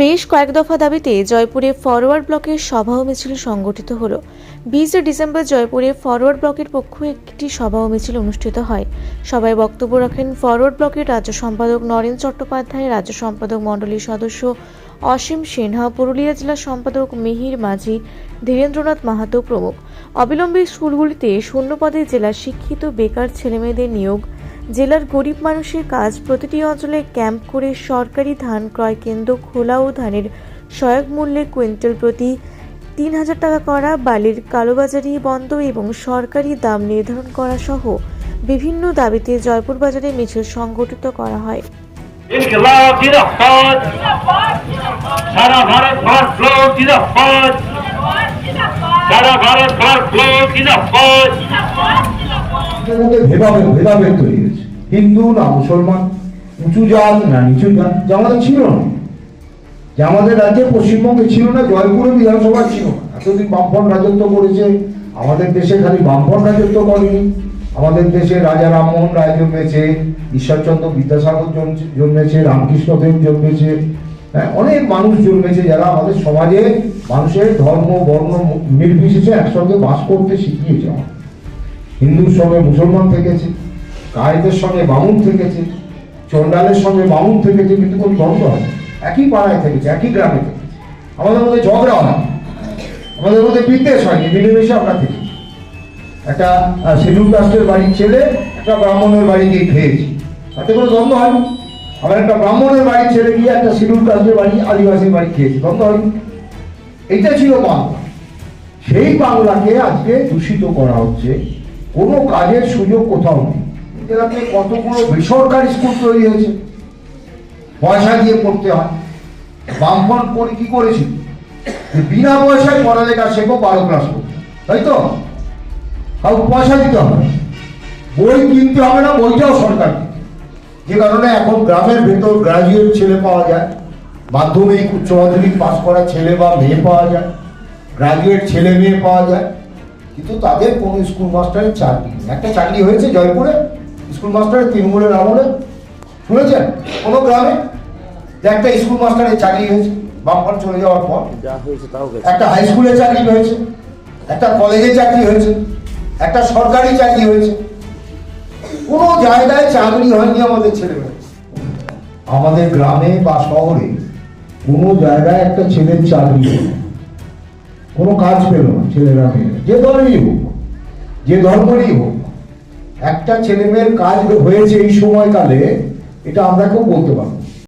বেশ কয়েক দফা দাবিতে জয়পুরে ফরওয়ার্ড ব্লকের সভা ও মিছিল সংগঠিত হলো। বিশে ডিসেম্বর জয়পুরে ফরওয়ার্ড ব্লকের পক্ষ একটি সভা ও মিছিল অনুষ্ঠিত হয়। সভায় বক্তব্য রাখেন ফরওয়ার্ড ব্লকের রাজ্য সম্পাদক নরেন চট্টোপাধ্যায়, রাজ্য সম্পাদক মণ্ডলীর সদস্য অসীম সিনহা, পুরুলিয়া জেলা সম্পাদক মিহির মাঝি, ধীরেন্দ্রনাথ মাহাতো প্রমুখ। অবিলম্বে স্কুলগুলিতে শূন্যপদে জেলার শিক্ষিত বেকার ছেলেমেয়েদের নিয়োগ, জেলার গরিব মানুষের কাজ প্রতিটি অঞ্চলে ক্যাম্প করে সরকারি ধান ক্রয় কেন্দ্র খোলা ও ধানের সহায়ক মূল্যে কুইন্টাল প্রতি তিন হাজার টাকা করা, বালির কালোবাজারি বন্ধ এবং সরকারি দাম নির্ধারণ করা সহ বিভিন্ন দাবিতে জয়পুর বাজারে মিছিল সংগঠিত করা হয়। সারা ভারত ভারত ফ্লোর সারা ভারত ভারত ফ্লোর ভেদাভেদ ভেদাভেদ তৈরি হয়েছে। হিন্দু না মুসলমান উঁচু জাত না নিচু জাত ছিল না। রাজ্যে পশ্চিমবঙ্গে ছিল না জয়পুরে বিধানসভা ছিল না। এতদিন বামফ্রন্ট রাজত্ব করেছে। আমাদের দেশে খালি বামফ্রন্ট রাজত্ব করেনি। আমাদের দেশে রাজা রামমোহন রায় জন্মেছে ঈশ্বরচন্দ্র বিদ্যাসাগর জন্ম- জন্মেছে রামকৃষ্ণদেব জন্মেছে হ্যাঁ, অনেক মানুষ জন্মেছে যারা আমাদের সমাজে মানুষের ধর্ম, বর্ণ, নির্বিশেষে একসঙ্গে বাস করতে শিখিয়েছে হিন্দুর সঙ্গে মুসলমান থেকেছে, কায়েদের সঙ্গে বামুন থেকেছে চন্ডালের সঙ্গে বামুন থেকেছে, কিন্তু কোনো দ্বন্দ্ব হয় একই পাড়ায় থেকেছে, একই গ্রামে থেকেছে। আমাদের মধ্যে ঝগড়া হয় আমাদের মধ্যে বিদ্বেষ হয়নি মিলেমিশে আমরা থেকেছি। একটা শিডিউল কাস্টের বাড়ির ছেলে, একটা ব্রাহ্মণের বাড়ি গিয়ে খেয়েছি। তাতে কোনো দ্বন্দ্ব হয়নি আবার একটা ব্রাহ্মণের বাড়ি ছেড়ে গিয়ে একটা শিডিউল কাস্টের বাড়ি, আদিবাসীর বাড়ি খেয়েছি হয়নি। এইটা ছিল বাংলা। সেই বাংলাকে আজকে দূষিত করা হচ্ছে। কোনো কাজের সুযোগ কোথাও নেই। কতগুলো বেসরকারি স্কুল তৈরি হয়েছে। পয়সা দিয়ে পড়তে হয়। বামফ্রন্ট করে কি করেছিল যে বিনা পয়সায় পড়ালেখা শেখো, বারো ক্লাস তাই তো? কাউকে পয়সা দিতে হবে। বই কিনতে হবে না, বইটাও সরকার। যে কারণে এখন গ্রামের ভেতর গ্রাজুয়েট ছেলে পাওয়া যায় মাধ্যমিক উচ্চ মাধ্যমিক পাশ করা ছেলে বা মেয়ে পাওয়া যায় গ্রাজুয়েট ছেলে মেয়ে পাওয়া যায় কিন্তু তাদের কোনো স্কুল মাস্টারের চাকরি নেই। একটা চাকরি হয়েছে জয়পুরে স্কুল মাস্টারের তৃণমূলের আমলে। শুনেছেন? কোনো গ্রামে? যে একটা স্কুল মাস্টারের চাকরি হয়েছে বামফল চলে যাওয়ার পর। একটা হাই স্কুলে চাকরি হয়েছে একটা কলেজে চাকরি হয়েছে একটা সরকারি চাকরি হয়েছে। কোনো জায়গায় চাকরি হয়নি আমাদের ছেলেমেয়ের আমাদের গ্রামে বা শহরে কোনো জায়গায় একটা ছেলের চাকরি হলো কোনো কাজ পেল না ছেলেরা মেয়েরা। যে ধর্মই হোক, যে ধর্মেরই হোক। একটা ছেলে মেয়ের কাজ হয়েছে এই সময়কালে, এটা আমরা কেউ বলতে পারব।